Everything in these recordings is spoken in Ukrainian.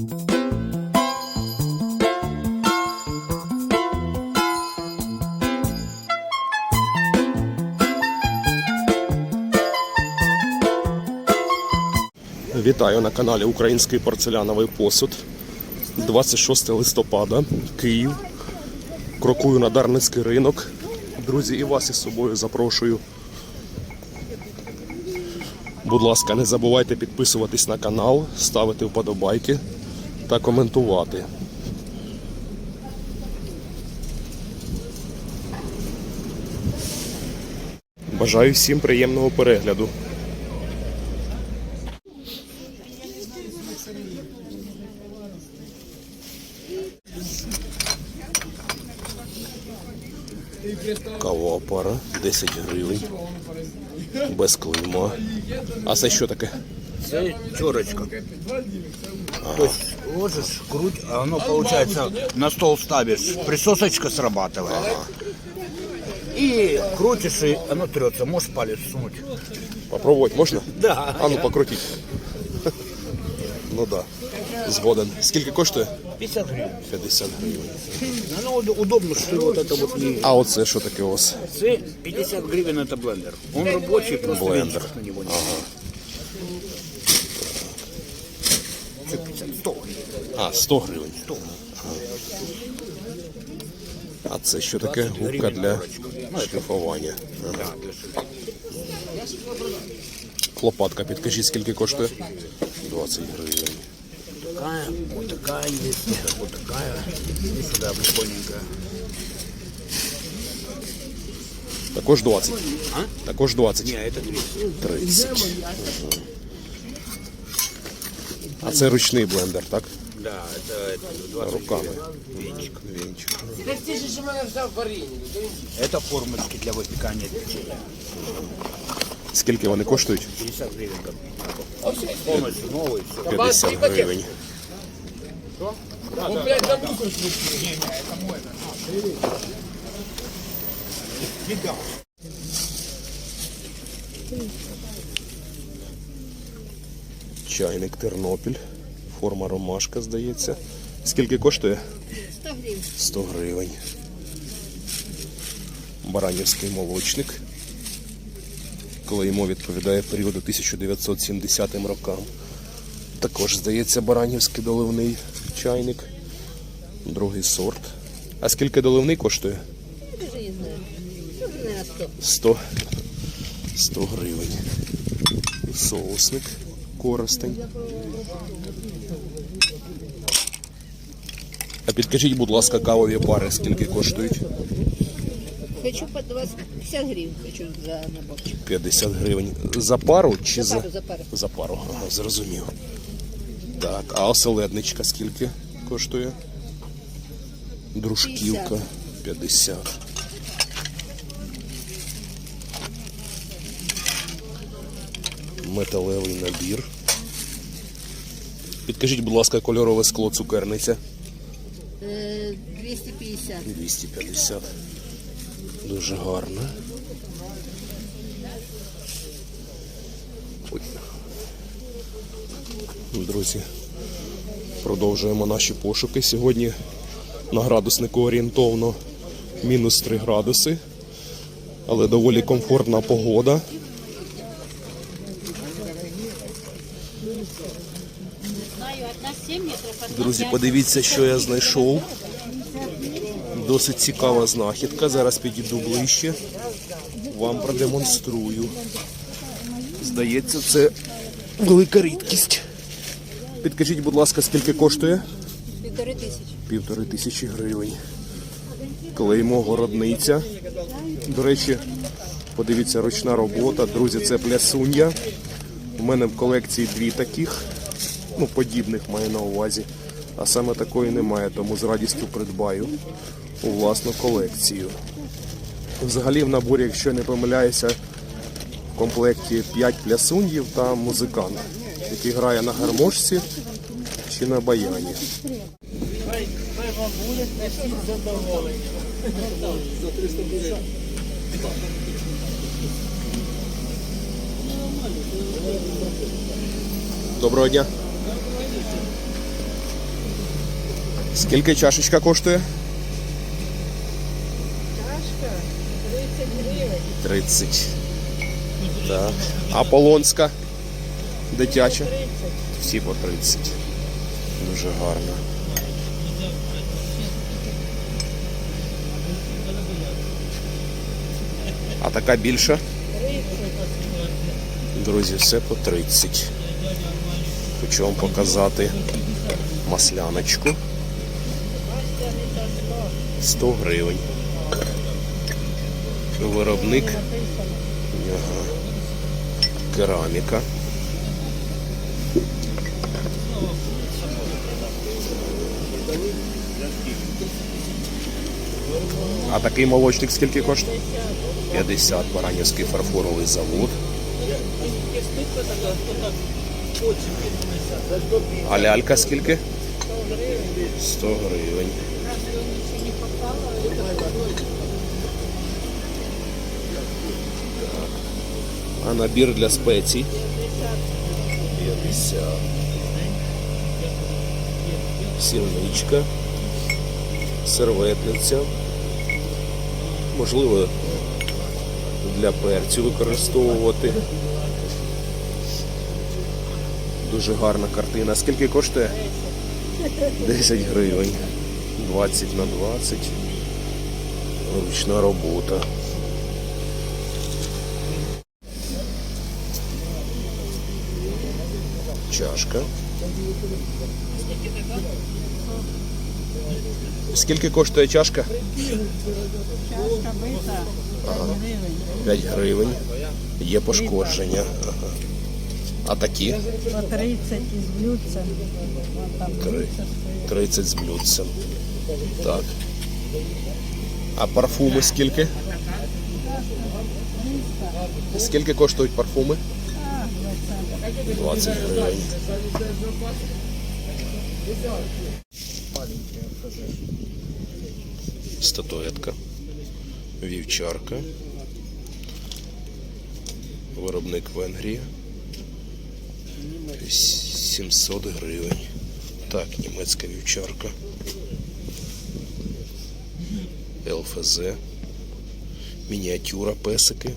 Вітаю на каналі Український порцеляновий посуд. 26 листопада, Київ. Крокую на Дарницький ринок. Друзі, і вас із собою запрошую. Будь ласка, не забувайте підписуватись на канал, ставити вподобайки та коментувати. Бажаю всім приємного перегляду. Кавова пара 10 гривень. Без клейма. А це що таке? Це. То есть ложишь, круть, а оно получается на стол ставишь, присосочка срабатывает. И крутишь, и оно трется. Можешь палец сунуть. Попробувати можна? Да. А ну покрутіть. Ну да. Згоден. Скільки коштує? 50 гривен. 50 гривень. Оно уд- удобно, что вот это вот не... А оце що таке у вас? Це 50 гривен это блендер. Он рабочий, просто Блендер. венчик на него нет. Це 50, 100 гривен. А, 100 гривень. 100. А це що таке? Губка гривень для корочка. шліфування. Да, для ши- Лопатка, підкажіть, скільки коштує? 20 гривень. такая, вот такая есть, вот такая. И сюда прикольненькая. Також 20. А? Також 20. Не, это 200. 30. Мгм. А это ручний блендер, так? Да, это, это Руками. Венчик. Венчик. Да здесь же мене взяв варенье. Это формочки для выпекания. печенья. Скільки вони коштують? 50 а гривень. Повністю новий. 50 гривень. Що? Да, Он, да, блядь, да, да. Не, не, это мой. А, Чайник Тернопіль. Форма ромашка, здається. Скільки коштує? 100 гривень. 100 гривень. Баранівський молочник. Клеймо відповідає періоду 1970 рокам. Також, здається, баранівський доливний чайник. Другий сорт. А скільки доливний коштує? Я даже не знаю. Ну, наверное, 100. 100, 100 гривень. Соусник коростень. А підкажіть, будь ласка, кавові пари, скільки коштують? Хочу по 20, 50 гривен хочу за наборчик. 50 гривень. За пару чи За за, пару, за пару. За пару, ага, зрозумів. Так, а оселедничка скільки коштує? Дружківка 50. Металевий набір. Підкажіть, будь ласка, кольорове скло цукерниця. Э, 250. 250. Дуже гарно. Ой. Друзі, продовжуємо наші пошуки. Сьогодні на градуснику орієнтовно мінус 3 градуси, але доволі комфортна погода. Друзі, подивіться, що я знайшов. Досить цікава знахідка. Зараз підійду ближче. Вам продемонструю. Здається, це велика рідкість. Підкажіть, будь ласка, скільки коштує? Півтори тисячі. Півтори тисячі гривень. Клеймо городниця. До речі, подивіться, ручна робота. Друзі, це плясунья. У мене в колекції дві таких, ну, подібних маю на увазі. А саме такої немає, тому з радістю придбаю у власну колекцію. Взагалі в наборі, якщо не помиляюся, в комплекті 5 плясуньїв та музикант, який грає на гармошці чи на баяні. Доброго дня. Скільки чашечка коштує? Чашка 30 гривень. 30. Так. А полонська? Дитяча? 30. Всі по 30. Дуже гарно. А така більша? 30. Друзі, все по 30. Хочу вам показати масляночку. Масляний 100. 100 гривень. Виробник. Ага. Кераміка. А такий молочник скільки коштує? 50. Баранівський фарфоровий завод. А лялька скільки? 100 гривень. А набір для спецій? 50. Сірничка. Серветниця. Можливо, для перцю використовувати. Дуже гарна картина. Скільки коштує? 10 гривень. 20 на 20. Ручна робота. Чашка. Скільки коштує чашка? Чашка бита 5 гривень. 5 гривень. Є пошкодження. Ага. А такі? По 30 із блюдцем. Там 30 з блюдцем. Так. А парфуми скільки? Скільки коштують парфуми? 20 гривень. Статуетка. Вівчарка. Виробник Венгрія. 700 гривень. Так, німецька вівчарка. ЛФЗ. Мініатюра песики.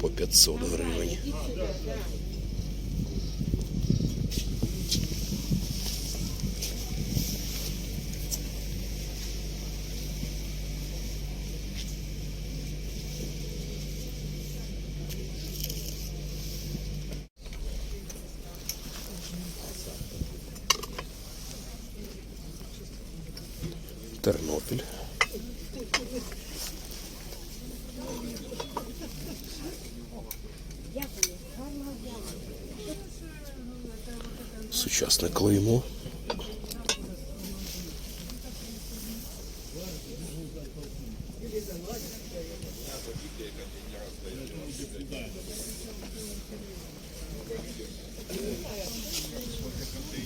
По 500 гривень. Тернопіль. Сучасне клеймо.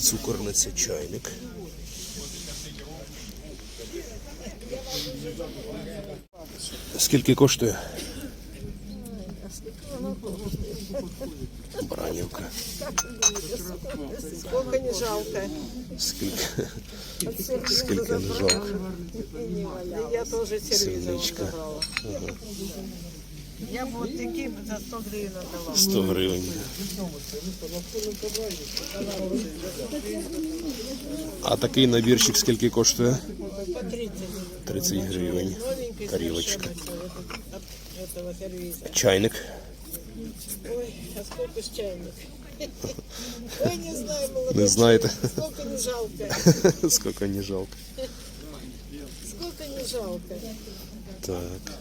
Цукорниця чайник. Скільки коштує? Баранівка. Сколько не жалко. Скільки? Скільки не жалко. И я тоже сервизом Синичка. забрала. Я бы вот такие бы за 100 гривен отдала. 100 гривень. А такий набірчик скільки коштує? По 30. 30 гривень. Новенький Тарілочка. совершенно всё, от этого сервиза. Чайник. Ой, а сколько ж чайник? Ой, не знаю, молодой Не знаєте? человек, Сколько не жалко. Скільки не жалко. Сколько не жалко. Так.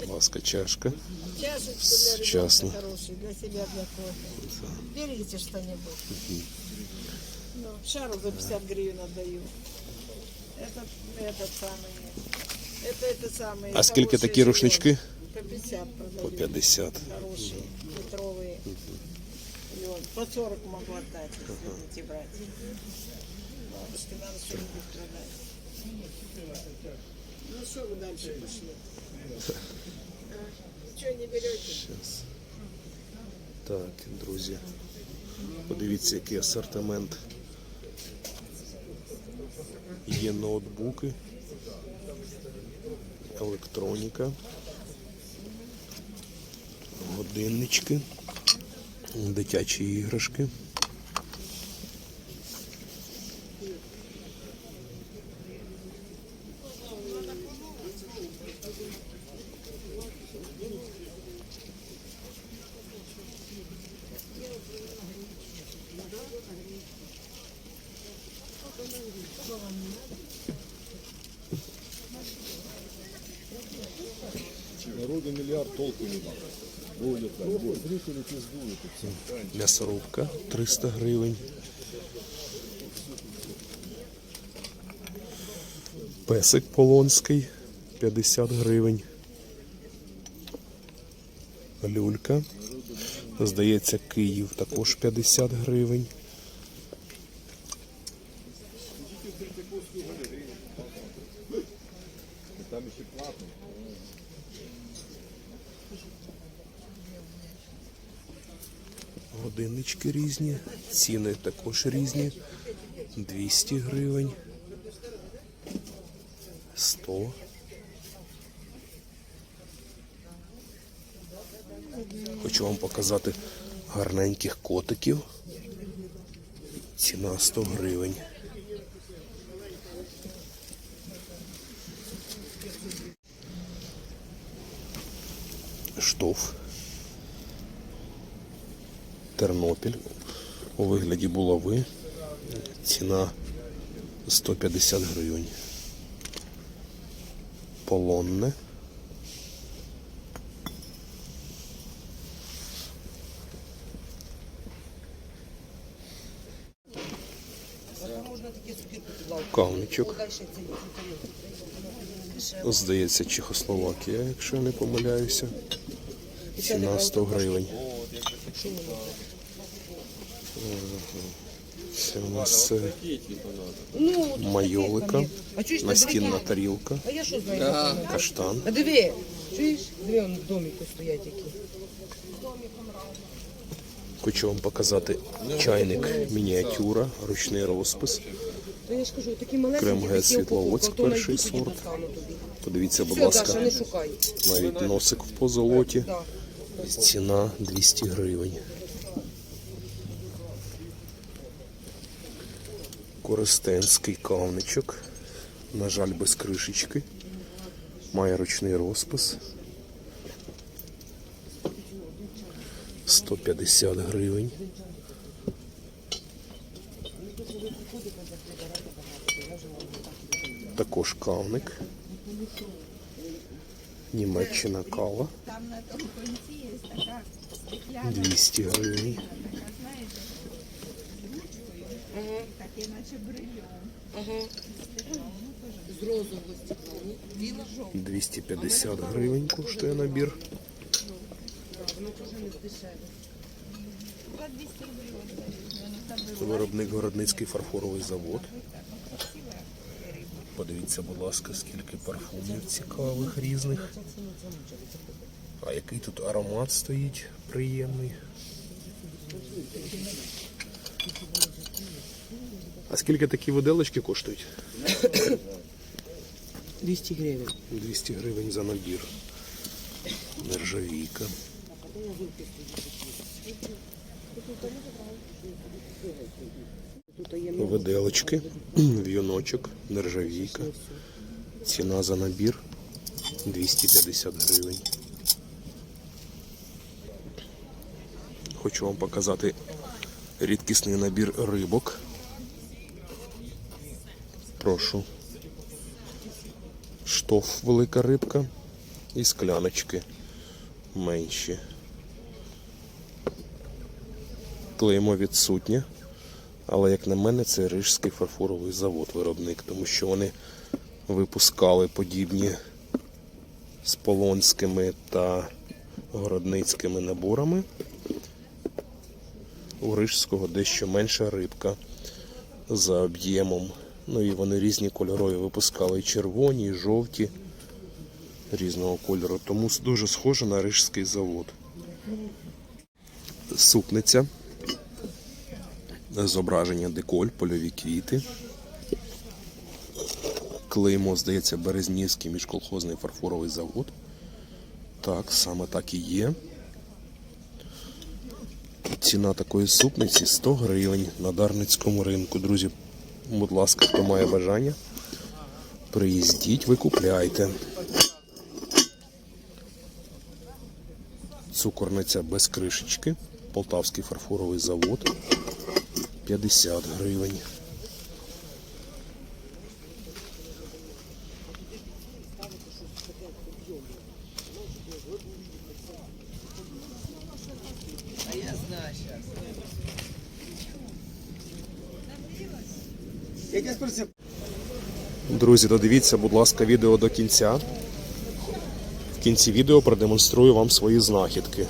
Будь ласка, чашка. Чашечку для Сучасно. ребенка хороший, для себя, для кофе. Берите что-нибудь. Ну, шару за 50 гривен отдаю. Это этот самый. Это это самый. А скільки хороший такі живет. рушнички? По 50 По продаю. 50. Хорошие, метровые. И Вот по 40 могу отдать, если будете брать. Бабушке надо что-нибудь продать. Ну что вы дальше пошли? Что не берете? Так, друзі. Подивіться, який асортимент Є ноутбуки, електроніка, годиннички, дитячі іграшки. Народу миллиард толку не надо. Будет так, будет. Зрители пиздуют и все. М'ясорубка 300 гривень. Песик полонський 50 гривень. Люлька. Здається, Київ також 50 гривень. Там еще платно. Годиннички різні, ціни також різні. 200 гривень. 100. Хочу вам показати гарненьких котиків. Ціна 100 гривень. Штоф. Тернопіль у вигляді булави. Ціна 150 гривень. Полонне. Кавничок. Здається, Чехословакія, якщо я не помиляюся. Ціна 100 гривень. Це у нас е, майолика, настінна тарілка, А я що знаю? каштан. А диви, чуєш? Диви, он в доміку стоять які. Хочу вам показати чайник мініатюра, ручний розпис. То я ж кажу, такі маленькі, Крем Г Світловодськ, перший сорт. Подивіться, будь Все, Даша, ласка, не шукай. навіть носик в позолоті. Да. Ціна 200 гривень. Користенський кавничок. На жаль, без кришечки. Має ручний розпис. 150 гривень. Також кавник. Німеччина кава. Там на тому конці є така 200 гривень. Таке наче брильон. З розового стекла. ні? 250 гривень коштує набір. За 200 рублів віддають. Вони там беруть. Виробник Городницький фарфоровий завод. Подивіться, будь ласка, скільки парфумів цікавих різних. А який тут аромат стоїть приємний. А скільки такі виделочки коштують? 200 гривень. 200 гривень за набір. Нержавійка. Виделочки, в'юночок, нержавійка. Ціна за набір 250 гривень. Хочу вам показати рідкісний набір рибок. Прошу. Штоф велика рибка і скляночки менші. Клеймо відсутнє. Але, як на мене, це Рижський фарфоровий завод виробник, тому що вони випускали подібні з полонськими та городницькими наборами. У Рижського дещо менша рибка за об'ємом. Ну і вони різні кольорові випускали і червоні, і жовті різного кольору. Тому дуже схоже на Рижський завод. Супниця зображення деколь, польові квіти. Клеймо, здається, Березнівський міжколхозний фарфоровий завод. Так, саме так і є. Ціна такої супниці 100 гривень на Дарницькому ринку. Друзі, будь ласка, хто має бажання, приїздіть, викупляйте. Цукорниця без кришечки. Полтавський фарфоровий завод. 50 гривень. Друзі, додивіться, будь ласка, відео до кінця. В кінці відео продемонструю вам свої знахідки.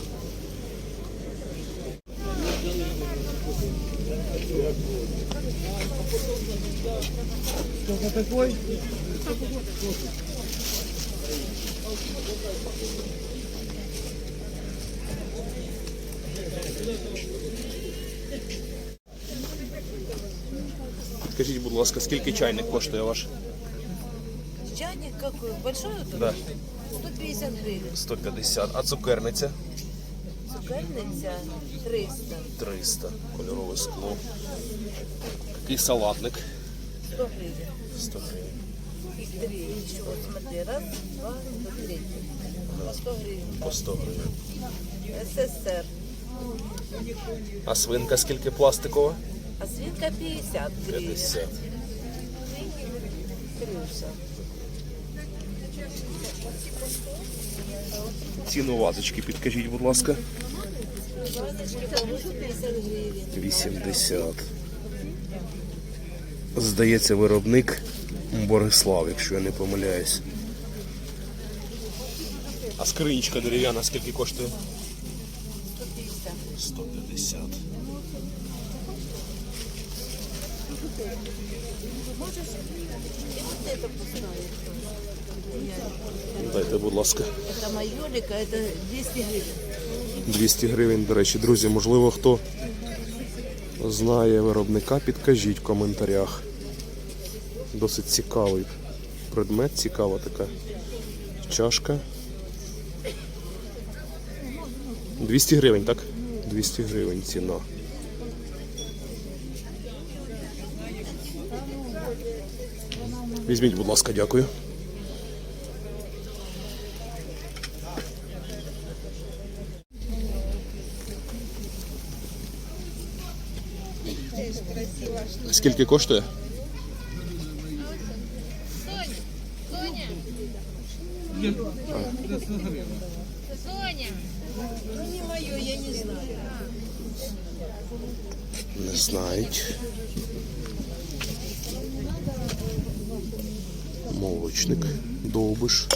Скажіть, будь ласка, скільки чайник коштує ваш? Чайник какой? Большой вот Да. 150 гривен. 150. А цукерниця? Цукерниця 300. 300. Кольорове скло. Такий салатник. 100 гривен. 100 гривень. Их три. Еще вот смотри. Раз, два, третий. По 100 гривен. По 100 гривень. СССР. А свинка скільки пластикова? А свинка 50 гривен. 50. Крюша. Ціну вазочки підкажіть, будь ласка. Вазочки по 80 гривен. 80. Здається, виробник Борислав, якщо я не помиляюсь. А скринічка дерев'яна скільки коштує? 150. 150. И вот это пустая. Дайте, будь ласка. Это майолика, это 200 гривен. 200 гривень, до речі, друзі, можливо, хто знає виробника, підкажіть в коментарях. Досить цікавий предмет, цікава така чашка. 200 гривень, так? 200 гривень ціна. Візьміть, будь ласка, дякую. Скільки коштує? Не знають. Молочник, довбиш.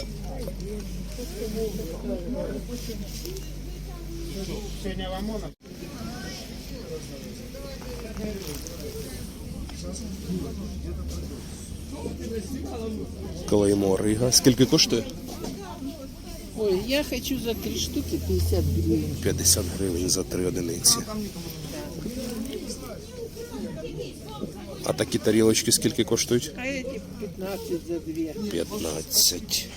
Клеймо Рига. Скільки коштує? Ой, я хочу за три штуки 50 гривен. 50 гривень за три одиниці. А такі тарілочки скільки коштують? А эти 15 за две. 15.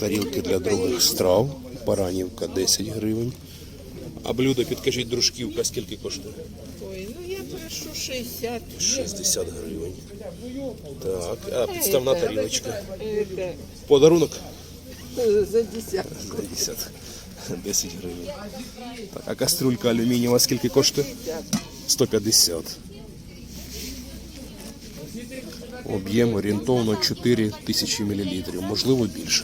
Тарілки для других страв. Баранівка 10 гривень. А блюдо, підкажіть, дружківка скільки коштує? Ой, ну я прошу 60. 60 гривень. Так, а підставна Это- тарілочка. Это Подарунок э, за десятку. за 10. 10 гривень. Так, а кастрюлька алюмінієва скільки коштує? 150. Об'єм орієнтовно 4 тисячі мл, можливо більше.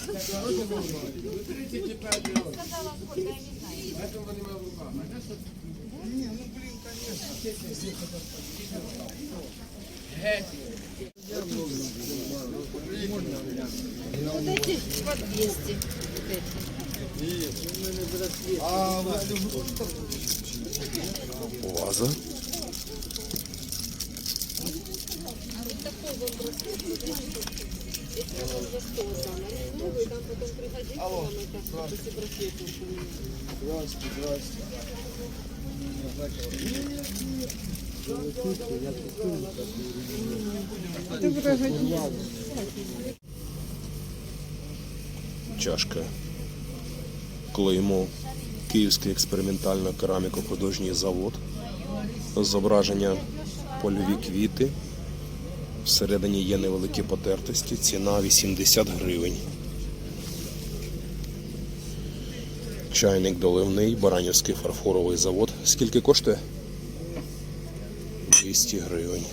Вот эти по 200. Чашка. Клеймо. Київський експериментально-кераміко-художній завод. Зображення польові квіти. Всередині є невеликі потертості. Ціна 80 гривень. Чайник доливний, Баранівський фарфоровий завод. Скільки коштує? 200 гривень.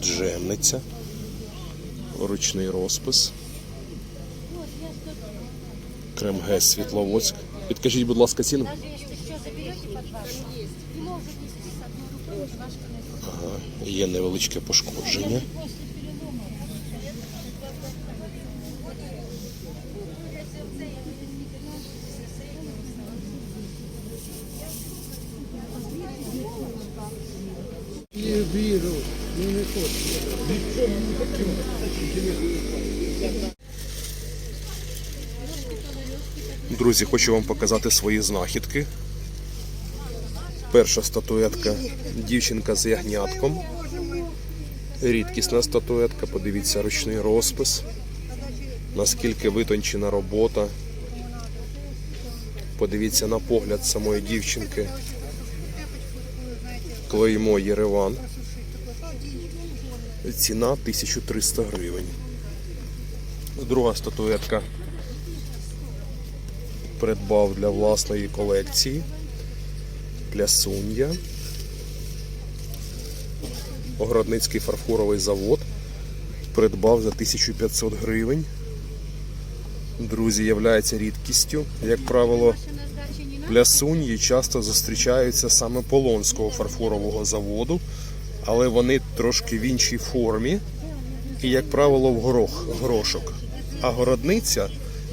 Джемниця. Ручний розпис. Кремгес Світловодськ. Підкажіть, будь ласка, ціну. Є невеличке пошкодження. Друзі, хочу вам показати свої знахідки. Перша статуетка дівчинка з ягнятком. Рідкісна статуетка, подивіться ручний розпис. Наскільки витончена робота. Подивіться на погляд самої дівчинки. Клеймо Єреван. Ціна 1300 гривень. Друга статуетка придбав для власної колекції. Плясунья. Огородницький фарфоровий завод. Придбав за 1500 гривень. Друзі, являється рідкістю. Як правило, плясуньї часто зустрічаються саме Полонського фарфорового заводу, але вони трошки в іншій формі і, як правило, в горох, горошок. А городниця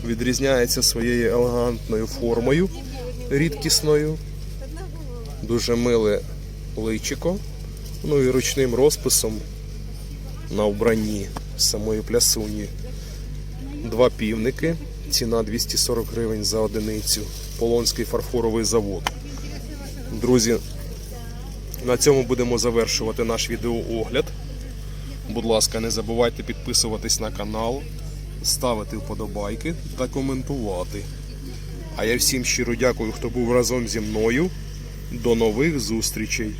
відрізняється своєю елегантною формою, рідкісною, дуже миле личико, ну і ручним розписом на вбранні самої плясуні. Два півники, ціна 240 гривень за одиницю. Полонський фарфоровий завод. Друзі, на цьому будемо завершувати наш відеоогляд. Будь ласка, не забувайте підписуватись на канал, ставити вподобайки та коментувати. А я всім щиро дякую, хто був разом зі мною. До нових зустрічей!